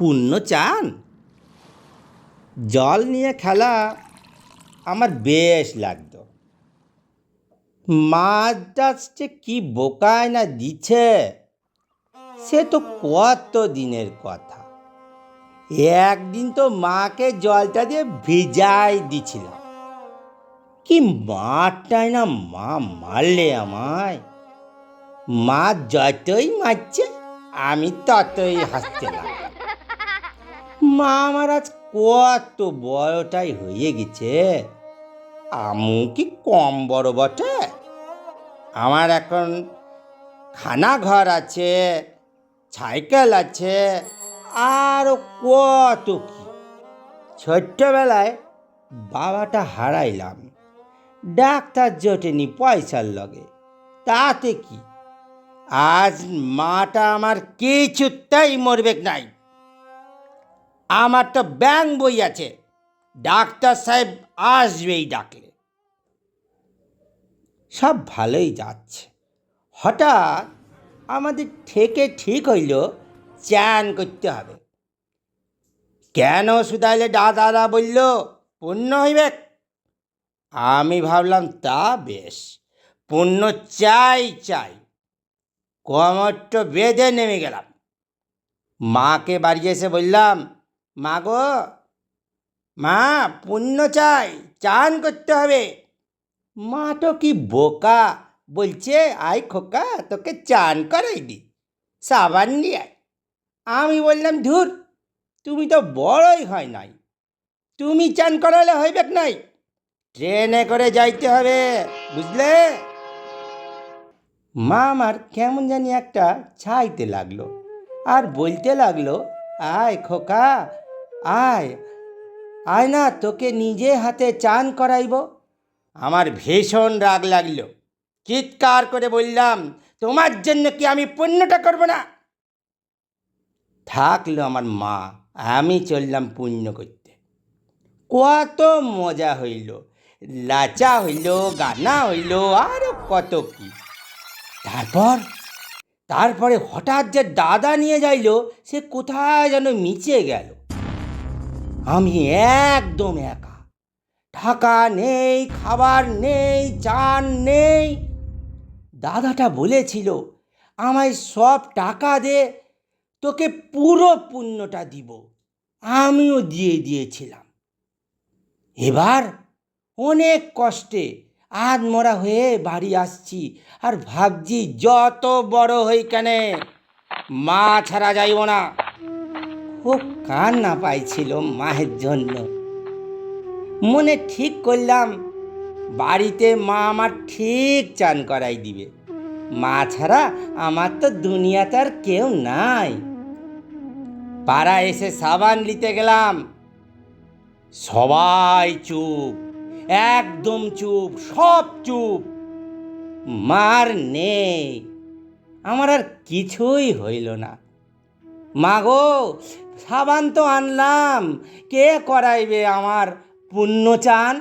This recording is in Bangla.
পুণ্য চান। জল নিয়ে খেলা আমার বেশ লাগতো। মাছটা যে কি বোকায় না দিচ্ছে সে তো কত দিনের কথা। একদিন তো মাকে জলটা দিয়ে ভিজাই দিছিলাম। কি মারটাই না মা মারলে আমায়। মা যতই মারছে, আমি ততই হাসতে লাগলাম। মা আমার আজ কত বড়টাই হয়ে গেছে। আমু কি কম বড় বটে? আমার এখন খানা ঘর আছে, সাইকেল আছে আরও কত কি। ছোট্টবেলায় বাবাটা হারাইলাম, ডাক্তার জোটেনি পয়সার লগে। তাতে কি? আজ মাটা আমার কিছুতেই মরবেক নাই। আমার তো ব্যাং বই আছে। ডাক্তার সাহেব আসবেই ডাকলে। সব ভালোই যাচ্ছে। হঠাৎ আমাদের থেকে ঠিক হইল, চ্যান করতে হবে। কেন শুধাইলে দাদারা বলল, পুণ্য হইবে? আমি ভাবলাম, তা বেশ, পুণ্য চাই চাই। কমরটা বেঁধে নেমে গেলাম। মাকে বাড়ি এসে বললাম মা গো মা পুণ্য চাই, চান করতে হবে। মা তো কি বোকা? বলছে, আই খোকা, তোকে চান করাই দি, সাবান নিয়ে আয়। আমি বললাম, ধুর, তুমি তো বড়ই হয় নাই, তুমি চান করালে হইবে নাই, ট্রেনে করে যাইতে হবে, বুঝলে? মা আমার কেমন জানি একটা ছাইতে লাগল, আর বলতে লাগল, আয় খোকা আয় আয় না, তোকে নিজে হাতে চান করাইব। আমার ভীষণ রাগ লাগল। চিৎকার করে বললাম, তোমার জন্য কি আমি পুণ্যটা করব না? থাকল আমার মা, আমি চললাম পুণ্য করতে। কত মজা হইল, লাচা হইল, গানা হইল আরও কত কি। তারপর, তারপরে হঠাৎ যে দাদা নিয়ে যাইল, সে কোথায় যেন মিচে গেল। আমি একদম একা। টাকা নেই, খাবার নেই, চান নেই। দাদাটা বলেছিল, আমায় সব টাকা দে, তোকে পুরো পুণ্যটা দিব। আমিও দিয়ে দিয়েছিলাম। এবার অনেক কষ্টে আধমরা হয়ে বাড়ি আসছি আর ভাবছি, যত বড় হই কেনে, মা ছাড়া যাইব না। খুব কান্না পাইছিল মায়ের জন্য। মনে ঠিক করলাম, বাড়িতে মা আমার ঠিক চান করাই দিবে। মা ছাড়া আমার তো দুনিয়াতে আর কেউ নাই। পাড়া এসে সাবান নিতে গেলাম। সবাই চুপ, একদম চুপ, সব চুপ। মার নেই, আমার আর কিছুই হইল না। মাগো সাবান তো আনলাম। কে করাইবে আমার পুণ্য চান